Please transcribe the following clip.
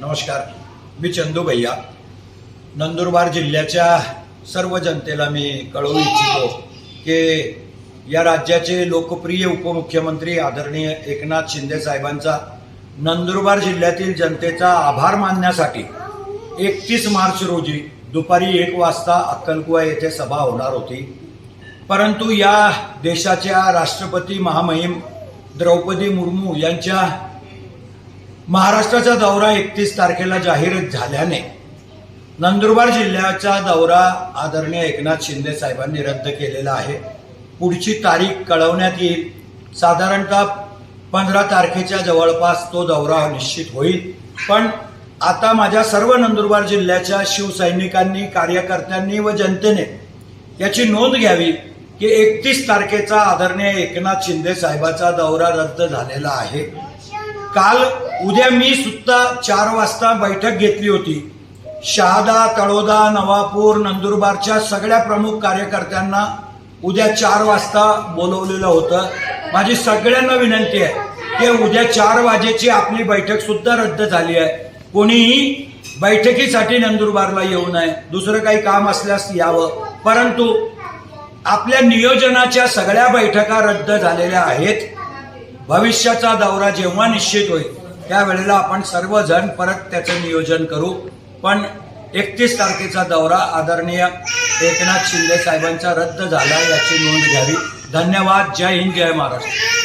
नमस्कार. मी चंदू भैया. नंदुरबार जिल्ह्याच्या सर्व जनतेला मी कळवू इच्छितो की या राज्याचे लोकप्रिय उपमुख्यमंत्री आदरणीय एकनाथ शिंदे साहेबांचा नंदुरबार जिल्ह्यातील जनतेचा आभार मानण्यासाठी एकतीस मार्च रोजी दुपारी एक वाजता अक्कलकुवा येथे सभा होणार होती. परंतु या देशाच्या राष्ट्रपती महामहिम द्रौपदी मुर्मू यांच्या महाराष्ट्राचा दौरा एकतीस तारखेला जाहीर झाल्याने नंदुरबार जिल्ह्याचा दौरा आदरणीय एकनाथ शिंदे साहेबांनी रद्द केलेला आहे. पुढची तारीख कळवण्यात येईल. साधारणतः पंधरा तारखेच्या जवळपास तो दौरा निश्चित होईल. पण आता माझ्या सर्व नंदुरबार जिल्ह्याच्या शिवसैनिकांनी कार्यकर्त्यांनी व जनतेने याची नोंद घ्यावी की एकतीस तारखेचा आदरणीय एकनाथ शिंदे साहेबाचा दौरा रद्द झालेला आहे. काल उद्या मी सुद्धा चार वाजता बैठक घेतली होती. शहादा तळोदा नवापूर नंदुरबारच्या सगळ्या प्रमुख कार्यकर्त्यांना उद्या चार वाजता बोलवलेलं होतं. माझी सगळ्यांना विनंती आहे की उद्या चार वाजेची आपली बैठक सुद्धा रद्द झाली आहे. कोणीही बैठकीसाठी नंदुरबारला येऊ नये. दुसरं काही काम असल्यास यावं. परंतु आपल्या नियोजनाच्या सगळ्या बैठका रद्द झालेल्या आहेत. भविष्याचा दौरा जेव्हा निश्चित होईल त्यावेळेला आपण सर्वजण परत त्याचं नियोजन करू. पण एकतीस तारखेचा दौरा आदरणीय एकनाथ शिंदे साहेबांचा रद्द झाला याची नोंद घ्यावी. धन्यवाद. जय हिंद. जय महाराष्ट्र.